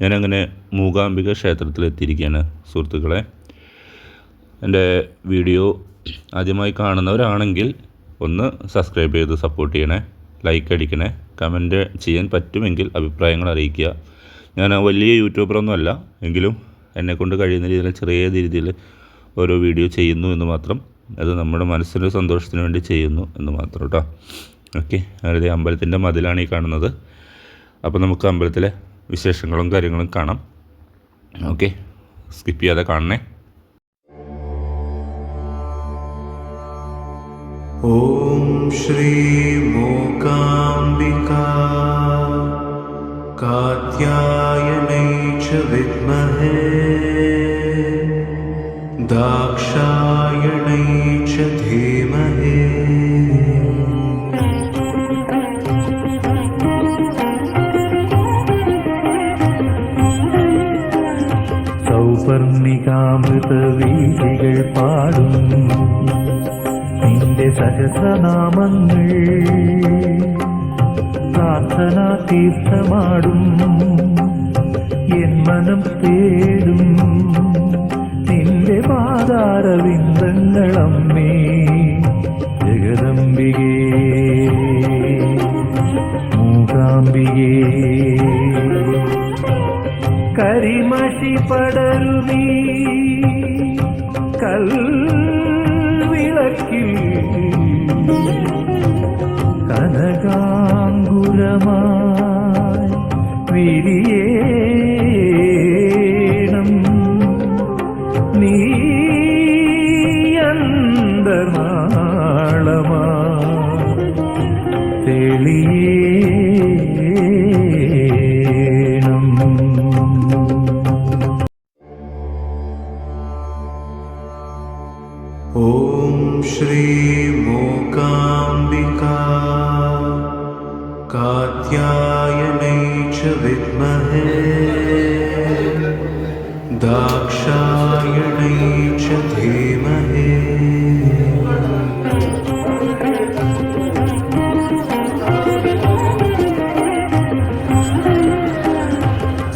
ഞാനങ്ങനെ മൂകാംബിക ക്ഷേത്രത്തിലെത്തിയിരിക്കുകയാണ് സുഹൃത്തുക്കളെ. എന്റെ വീഡിയോ ആദ്യമായി കാണുന്നവരാണെങ്കിൽ ഒന്ന് സബ്സ്ക്രൈബ് ചെയ്ത് സപ്പോർട്ട് ചെയ്യണേ ലൈക്ക് അടിക്കണേ കമന്റ് ചെയ്യാൻ പറ്റുമെങ്കിൽ അഭിപ്രായങ്ങൾ അറിയിക്കുക. ഞാൻ വലിയ യൂട്യൂബറൊന്നും അല്ല എങ്കിലും എന്നെക്കൊണ്ട് കഴിയുന്ന രീതിയിൽ ചെറിയ രീതിയിൽ ഓരോ വീഡിയോ ചെയ്യുന്നു എന്ന് മാത്രം അത് നമ്മുടെ മനസ്സിന്റെ സന്തോഷത്തിന് വേണ്ടി ചെയ്യുന്നു എന്ന് മാത്രം കേട്ടോ ഓക്കെ അതായത് അമ്പലത്തിന്റെ മതിലാണ് ഈ കാണുന്നത്. അപ്പോൾ നമുക്ക് അമ്പലത്തിലെ വിശേഷങ്ങളും കാര്യങ്ങളും കാണാം. ഓക്കെ? സ്കിപ്പ് ചെയ്യാതെ കാണണേ. ഓം ശ്രീ മൂകാംബിക കാത്യായനൈ ച വിദ്മഹേ ദാക്ഷായ സൗപർണികാമൃതവീതികൾ പാടും. നിന്റെ സഹസ്രനാമങ്ങൾ പ്രാർത്ഥനാ തീർത്ഥമാടും എൻ മനം തേടും. നിന്റെ പാതാരവിന്ദങ്ങളമ്മേ ജഗദംബികേ മൂകാംബികേ. കരിമഷി കൽ കൽവിളക്കിൽ കനകാങ്കുരമായി വിരിയേണം. നീ അന്തർനാളമാ തെളിയേണം ॐ श्री कात्यायनै च विद्महे दाक्षायणै च धीमहे।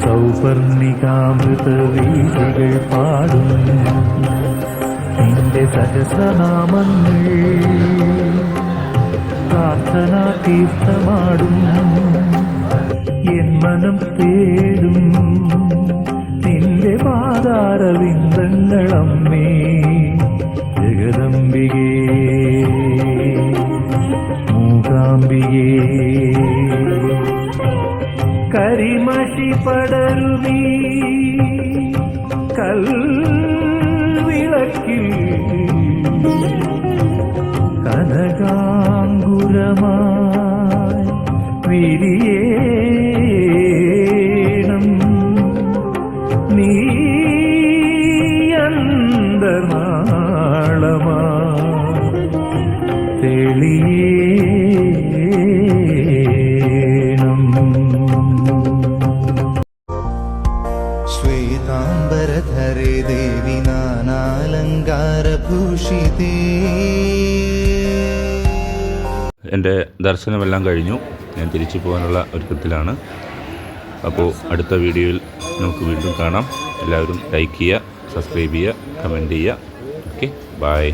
सौपर्णिकामृतवीकरे पाल നിന്റെ സഹസ്രനാമങ്ങൾ പ്രാർത്ഥന തീർത്ഥമാടും എൻ മനം തേടും. നിന്റെ പാതാരവിന്ദങ്ങളമ്മേ ജഗദംബികേ മൂകാംബികേ. കരിമഷി പടരുമീ. കനകാങ്കുരമായി വിരിയേണം നീയന്തമാളമാ തെളിയേണം. ശ്വേതാംബരധരേ ദേവി നാനാലങ്കാരഭൂഷിതേ. എന്റെ ദർശനമെല്ലാം കഴിഞ്ഞു. ഞാൻ തിരിച്ചു പോകാനുള്ള ഒരുക്കത്തിലാണ്. അപ്പോൾ അടുത്ത വീഡിയോയിൽ നമുക്ക് വീണ്ടും കാണാം. എല്ലാവരും ലൈക്ക് ചെയ്യുക സബ്സ്ക്രൈബ് ചെയ്യുക കമന്റ് ചെയ്യുക. Okay bye